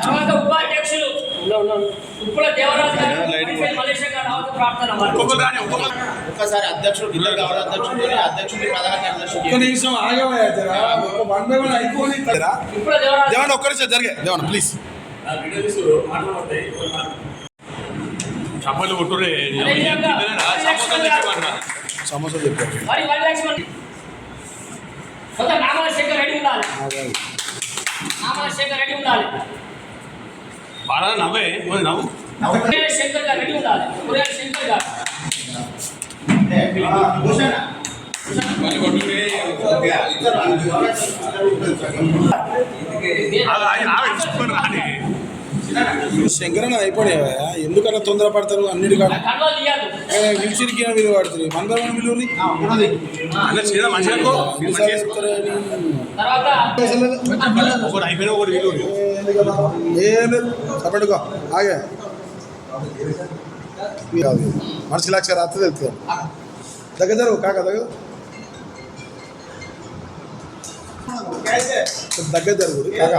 తర్వాత ఉపాధ్యక్షులు ఉప్పుల దేవరాజు. ఒక్కసారి అధ్యక్షుడు ఇద్దరు గౌరవ అధ్యక్షుడు అధ్యక్షుడి ప్రధాన కార్యదర్శి ఒక్క నిమిషం ఆగవయ్యా జరా. ఒక వన్ బై వన్ అయిపోయి ఉప్పుల దేవరాజు దేవన్న ఒక్క నిమిషం జరిగే. దేవన్న ప్లీజ్ కొట్టురే సమోసా చెప్పారు మరి వరలక్ష్మణ్ కొంత నామాల శేఖర్ రెడీ ఉండాలి బాగా నవ్వే నవ్వు శంకర్ గారు రెడీ ఉండాలి కురేల శంకర్ గారు ఆగు, ఇచ్చుకొని రాని శంకరన్న అయిపోయావా? ఎందుకన్నా తొందర పడతారు? అన్నిటికన్నా కన్వాలు తీయాలి నిలిచిరికిన విలువ పడుతుంది? బై వన్ విలువని సపరేట్గా ఆగే. కాదు మనిషి లక్ష రాత్రి వెళ్తుంది దగ్గర జరుగు కాక దగ్గర. దగ్గర జరుగు కాక.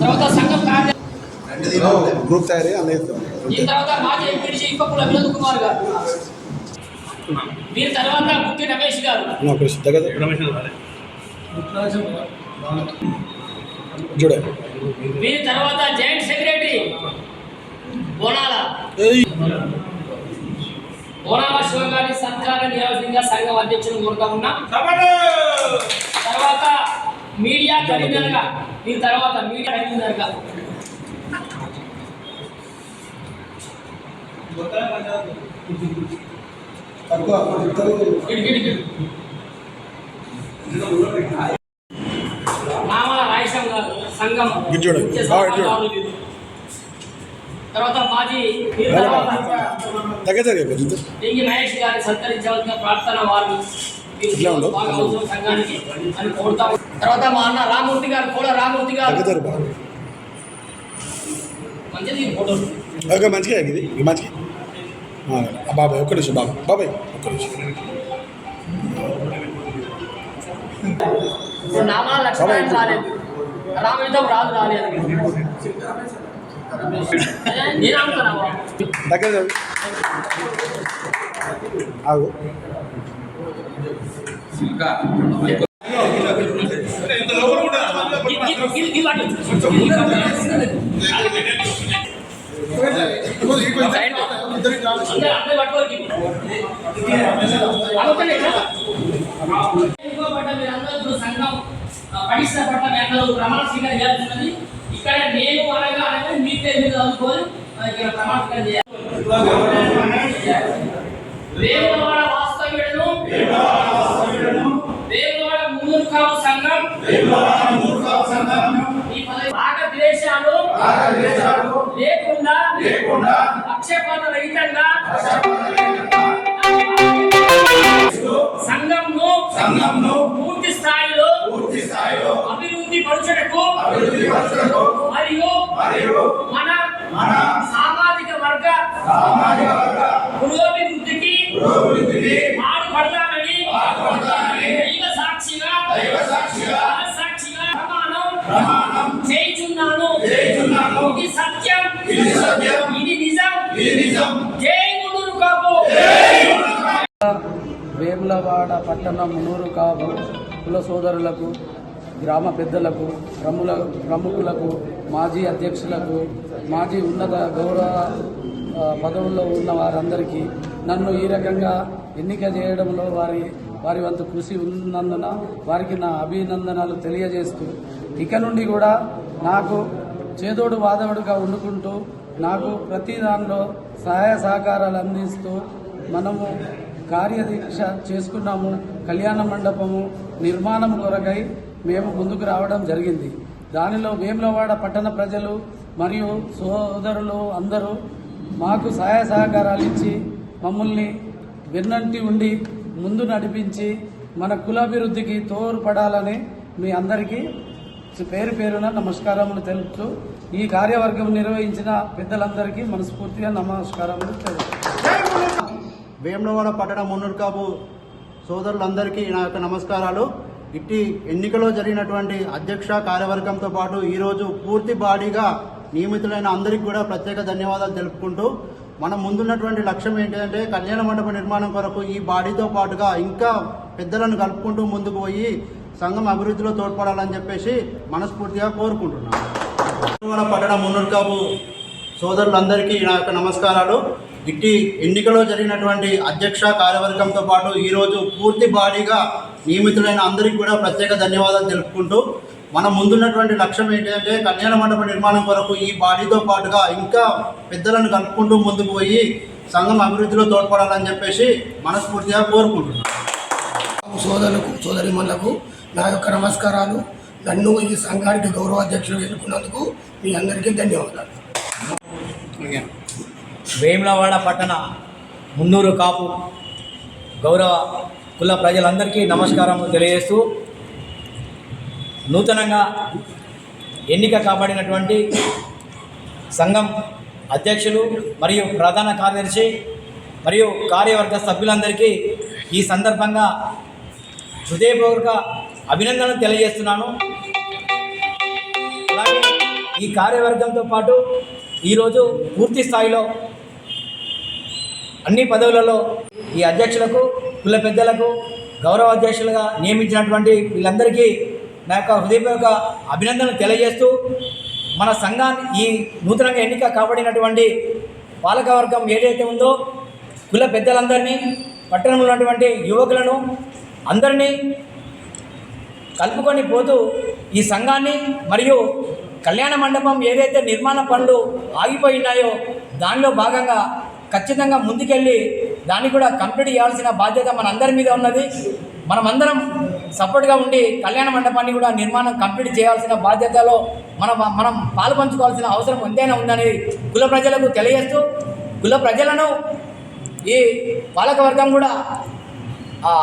తర్వాత సంఘం కార్య గ్రూప్ తయారీ అనేది ఈ తర్వాత మాజీ ఎంపీడీ ఇప్పకుల వినోద్ కుమార్ గారు. వీరి తర్వాత ముఖ్య రమేష్ గారు. దగ్గర జరుగు. రమేష్ రాలే. చూడే. వీరి తర్వాత జాయింట్ సెక్రటరీ. బోనాల. ఏయ్. బోనాల శివ గారి సత్కార నియోజకంగా సంఘం అధ్యక్షులు కోరుతా ఉన్నాం. తర్వాత మీడియా కన్వీనర్గా దీని తర్వాత మీడియా కన్వీనర్గా ఇటు, ఇటు, ఇటు. నామల రాయసం గారు సంఘం. తర్వాత మాజీ. డింగి మహేష్ గారి సత్కరించవలసిన ప్రార్థన వారు ఇట్లా. తర్వాత మా అన్న రామూర్తి గారు కూడా రామూర్తి గారు. ఓకే మంచిగా ఇది. ఇది మంచిగా. బాబాయ్ ఒక్క నిమిషం బాబాయ్ బాబాయ్ ఒక్క నిమిషం. రామయుధం రాదు రాలేదు దగ్గర ఆగు. ఇంకో సంఘం పటిష్ట పట్ల ప్రమాణ స్వీకారం ఇక్కడ నేను అనగా అనగా మీ పేరు మీద అనుకోని ఇక్కడ ప్రమాణ స్వీకారం చేయాలి వాస్తవ్యుడను వేములవాడ ముందు కావు సంఘం ఈ రాగద్వేషాలు లేకుండా పక్షపాత రహితంగా సంఘంను సంఘంను పూర్తి స్థాయిలో పూర్తి స్థాయిలో అభివృద్ధి పరచుటకు మరియు మరియు మన మన సామాజిక వర్గ సామాజిక వర్గ పురోభివృద్ధికి పురోభివృద్ధికి వేములవాడ పట్టణ మునూరు కాపు కుల సోదరులకు గ్రామ పెద్దలకు ప్రముల ప్రముఖులకు మాజీ అధ్యక్షులకు మాజీ ఉన్నత గౌరవ పదవుల్లో ఉన్న వారందరికీ నన్ను ఈ రకంగా ఎన్నిక చేయడంలో వారి వారి వంతు కృషి ఉన్నందున వారికి నా అభినందనలు తెలియజేస్తూ ఇక నుండి కూడా నాకు చేదోడు వాదవుడుగా వండుకుంటూ నాకు ప్రతి దానిలో సహాయ సహకారాలు అందిస్తూ మనము కార్యదీక్ష చేసుకున్నాము. కళ్యాణ మండపము నిర్మాణం కొరకై మేము ముందుకు రావడం జరిగింది. దానిలో వేములవాడ పట్టణ ప్రజలు మరియు సోదరులు అందరూ మాకు సహాయ సహకారాలు ఇచ్చి మమ్మల్ని వెన్నంటి ఉండి ముందు నడిపించి మన కులాభివృద్ధికి తోడ్పడాలని మీ అందరికీ పేరు పేరున నమస్కారములు తెలుపుతూ ఈ కార్యవర్గం నిర్వహించిన పెద్దలందరికీ మనస్ఫూర్తిగా నమస్కారములు తెలుపుతూ. వేమనవాడ పట్టణ మున్నూరుకాపు సోదరులందరికీ నా యొక్క నమస్కారాలు. ఇట్టి ఎన్నికలో జరిగినటువంటి అధ్యక్ష కార్యవర్గంతో పాటు ఈరోజు పూర్తి బాడీగా నియమితులైన అందరికీ కూడా ప్రత్యేక ధన్యవాదాలు తెలుపుకుంటూ మనం ముందున్నటువంటి లక్ష్యం ఏంటంటే కళ్యాణ మండప నిర్మాణం కొరకు ఈ బాడీతో పాటుగా ఇంకా పెద్దలను కలుపుకుంటూ ముందుకు పోయి సంఘం అభివృద్ధిలో తోడ్పడాలని చెప్పేసి మనస్ఫూర్తిగా కోరుకుంటున్నాను. పట్టణ మున్నూరుకాపు సోదరులందరికీ నా యొక్క నమస్కారాలు. ఇట్టి ఎన్నికలో జరిగినటువంటి అధ్యక్ష కార్యవర్గంతో పాటు ఈరోజు పూర్తి బాడీగా నియమితులైన అందరికీ కూడా ప్రత్యేక ధన్యవాదాలు తెలుపుకుంటూ మనం ముందున్నటువంటి లక్ష్యం ఏంటంటే కళ్యాణ మండప నిర్మాణం కొరకు ఈ బాడీతో పాటుగా ఇంకా పెద్దలను కలుపుకుంటూ ముందుకు పోయి సంఘం అభివృద్ధిలో తోడ్పడాలని చెప్పేసి మనస్ఫూర్తిగా కోరుకుంటున్నాను సోదరులకు సోదరిమణులకు నా యొక్క నమస్కారాలు. నన్ను ఈ సంఘానికి గౌరవ అధ్యక్షులు ఎన్నుకున్నందుకు మీ అందరికీ ధన్యవాదాలు. వేములవాడ పట్టణ మున్నూరు కాపు గౌరవ కుల ప్రజలందరికీ నమస్కారం తెలియజేస్తూ నూతనంగా ఎన్నిక కాబడినటువంటి సంఘం అధ్యక్షులు మరియు ప్రధాన కార్యదర్శి మరియు కార్యవర్గ సభ్యులందరికీ ఈ సందర్భంగా హృదయపూర్వక అభినందనలు తెలియజేస్తున్నాను. అలాగే ఈ కార్యవర్గంతో పాటు ఈరోజు పూర్తి స్థాయిలో అన్ని పదవులలో ఈ అధ్యక్షులకు కుల పెద్దలకు గౌరవ అధ్యక్షులుగా నియమించినటువంటి వీళ్ళందరికీ నా యొక్క హృదయపూర్వక అభినందనలు తెలియజేస్తూ మన సంఘాన్ని ఈ నూతనంగా ఎన్నిక కాబడినటువంటి పాలకవర్గం ఏదైతే ఉందో కుల పెద్దలందరినీ పట్టణంలో ఉన్నటువంటి యువకులను అందరినీ కలుపుకొని పోతూ ఈ సంఘాన్ని మరియు కళ్యాణ మండపం ఏదైతే నిర్మాణ పనులు ఆగిపోయినాయో దానిలో భాగంగా ఖచ్చితంగా ముందుకెళ్ళి దాన్ని కూడా కంప్లీట్ చేయాల్సిన బాధ్యత మన అందరి మీద ఉన్నది. మనమందరం సపోర్ట్గా ఉండి కళ్యాణ మండపాన్ని కూడా నిర్మాణం కంప్లీట్ చేయాల్సిన బాధ్యతలో మనం మనం పాల్పంచుకోవాల్సిన అవసరం ఎంతైనా ఉందనేది కుల ప్రజలకు తెలియజేస్తూ కుల ప్రజలను ఈ పాలకవర్గం కూడా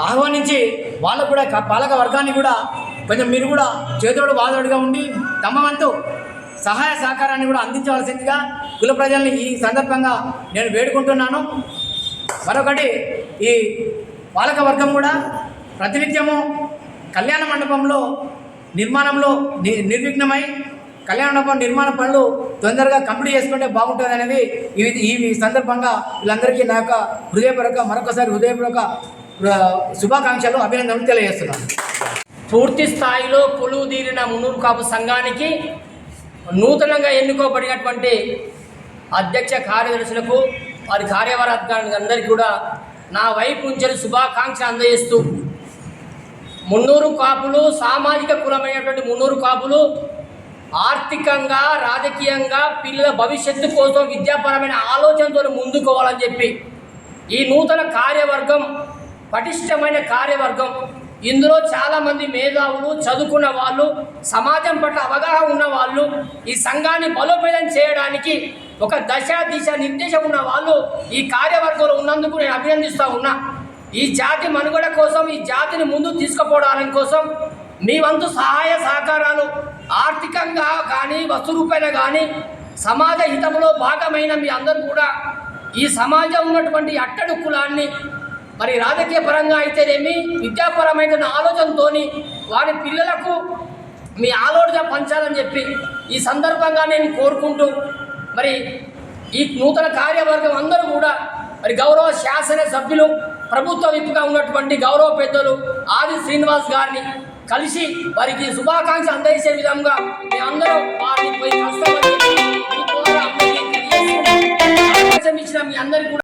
ఆహ్వానించి వాళ్ళకు కూడా పాలకవర్గాన్ని పాలక వర్గాన్ని కూడా కొంచెం మీరు కూడా చేదోడు వాదోడుగా ఉండి తమ వంతు సహాయ సహకారాన్ని కూడా అందించవలసిందిగా కుల ప్రజల్ని ఈ సందర్భంగా నేను వేడుకుంటున్నాను. మరొకటి ఈ పాలక వర్గం కూడా ప్రతినిత్యము కళ్యాణ మండపంలో నిర్మాణంలో ని- నిర్విఘ్నమై కళ్యాణ మండపం నిర్మాణ పనులు తొందరగా కంప్లీట్ చేసుకుంటే బాగుంటుంది అనేది ఈ ఈ సందర్భంగా వీళ్ళందరికీ నా యొక్క హృదయపూర్వక మరొకసారి హృదయపూర్వక శుభాకాంక్షలు అభినందనలు తెలియజేస్తున్నాను. పూర్తి స్థాయిలో కొలువు తీరిన మున్నూరు కాపు సంఘానికి నూతనంగా ఎన్నుకోబడినటువంటి అధ్యక్ష కార్యదర్శులకు వారి కార్యవర్గానికి అందరికీ కూడా నా వైపు నుంచి శుభాకాంక్ష అందజేస్తూ మున్నూరు కాపులు సామాజిక కులమైనటువంటి మున్నూరు కాపులు ఆర్థికంగా రాజకీయంగా పిల్లల భవిష్యత్తు కోసం విద్యాపరమైన ఆలోచనతో ముందుకోవాలని చెప్పి ఈ నూతన కార్యవర్గం పటిష్టమైన కార్యవర్గం ఇందులో చాలామంది మేధావులు చదువుకున్న వాళ్ళు సమాజం పట్ల అవగాహన ఉన్న వాళ్ళు ఈ సంఘాన్ని బలోపేతం చేయడానికి ఒక దశ దిశ నిర్దేశం ఉన్న వాళ్ళు ఈ కార్యవర్గంలో ఉన్నందుకు నేను అభినందిస్తూ ఉన్నా. ఈ జాతి మనుగడ కోసం ఈ జాతిని ముందు తీసుకుపోవడానికి కోసం మీ వంతు సహాయ సహకారాలు ఆర్థికంగా కానీ వస్తు రూపేణ కానీ సమాజ హితంలో భాగమైన మీ అందరూ కూడా ఈ సమాజం ఉన్నటువంటి అట్టడు కులాన్ని మరి రాజకీయ పరంగా అయితేనేమి విద్యాపరమైన ఆలోచనతో వారి పిల్లలకు మీ ఆలోచన పంచాలని చెప్పి ఈ సందర్భంగా నేను కోరుకుంటూ మరి ఈ నూతన కార్యవర్గం అందరూ కూడా మరి గౌరవ శాసన సభ్యులు ప్రభుత్వ విప్పుగా ఉన్నటువంటి గౌరవ పెద్దలు ఆది శ్రీనివాస్ గారిని కలిసి వారికి శుభాకాంక్ష అందజేసే విధంగా మీ అందరూ వారికి ఇచ్చిన మీ అందరికీ కూడా